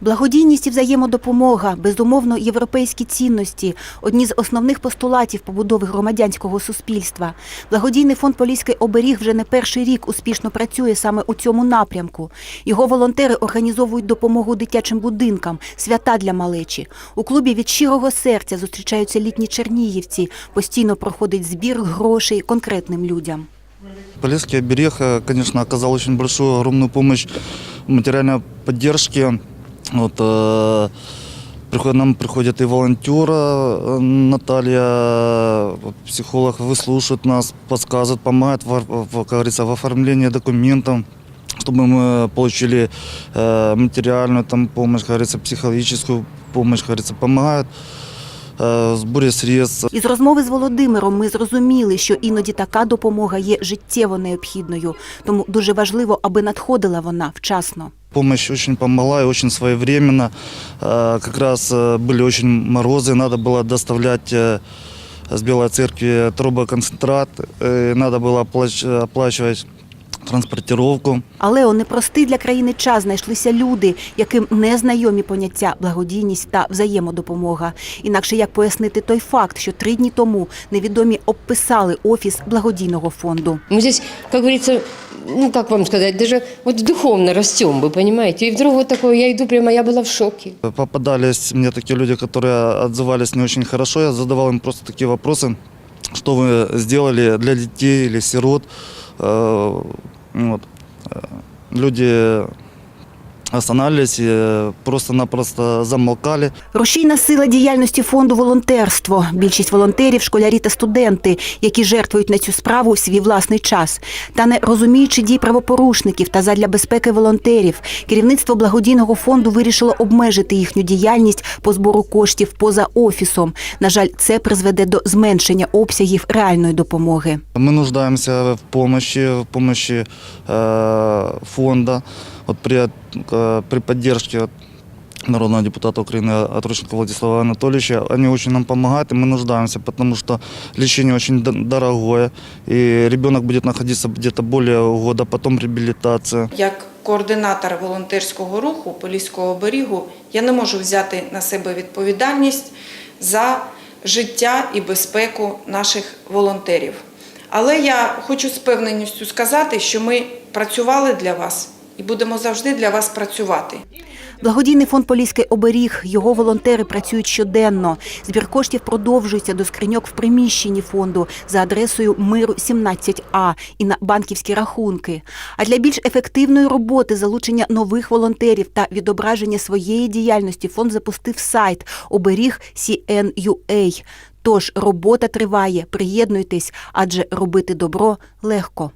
Благодійність і взаємодопомога, безумовно, європейські цінності одні з основних постулатів побудови громадянського суспільства. Благодійний фонд Поліський оберіг вже не перший рік успішно працює саме у цьому напрямку. Його волонтери організовують допомогу дитячим будинкам, свята для малечі. У клубі від щирого серця зустрічаються літні чернігівці. Постійно проходить збір грошей конкретним людям. Полесский оберег, э, конечно, оказал очень большую, огромную помощь в. Вот, э, приход- нам приходит и волонтера э, Наталья, э, психолог, выслушивает нас, подсказывает, помогает, в, в- как говорится, в оформлении документов, чтобы мы получили э, материальную там, помощь, как говорится, психологическую помощь, как говорится, помогает э, в сборе средств, Із розмови з Володимиром ми зрозуміли, що іноді така допомога є життєво необхідною, тому дуже важливо, аби надходила вона вчасно. Помощь очень помогла и очень своевременно. Э, Как раз э, были очень морозы, надо было доставлять э, с Белой Церкви трубоконцентрат, э, надо было оплач- оплачивать транспортировку. Але у непростий для країни час знайшлися люди, яким не знайомі поняття благодійність та взаємодопомога. Інакше як пояснити той факт, що три дні тому невідомі обписали офіс благодійного фонду. Мы здесь, как говорится, ну как вам сказать, даже вот духовно растем, вы понимаете. И вдруг вот такое, я иду прямо, я была в шоке. Попадались мне такие люди, которые отзывались не очень хорошо. Я задавал им просто такие вопросы, что вы сделали для детей или сирот. Вот. Э, Люди останавливались и э, просто-напросто замолкали. Рушійна сила діяльності фонду волонтерство. Більшість волонтерів, школярі та студенти, які жертвують на цю справу свій власний час. Та не розуміючи дій правопорушників та задля безпеки волонтерів, керівництво благодійного фонду вирішило обмежити їхню діяльність по збору коштів поза офісом. На жаль, це призведе до зменшення обсягів реальної допомоги. Мы нуждаемся в помощи, в помощи э, фонда, вот при, э, при поддержке народного депутата Украины Отрученко Владислава Анатольевича. Они очень нам помогают, и мы нуждаемся, потому что лечение очень дорогое, и ребенок будет находиться где-то более года, потом реабилитация. Як координатор волонтерського руху Поліського оберігу я не можу взяти на себе відповідальність за життя і безпеку наших волонтерів. Але я хочу з певненістю сказати, що ми працювали для вас і будемо завжди для вас працювати. Благодійний фонд Поліський оберіг. Його волонтери працюють щоденно. Збір коштів продовжується до скриньок в приміщенні фонду за адресою Миру 17А і на банківські рахунки. А для більш ефективної роботи залучення нових волонтерів та відображення своєї діяльності фонд запустив сайт оберіг CNUA. Тож робота триває. Приєднуйтесь, адже робити добро легко.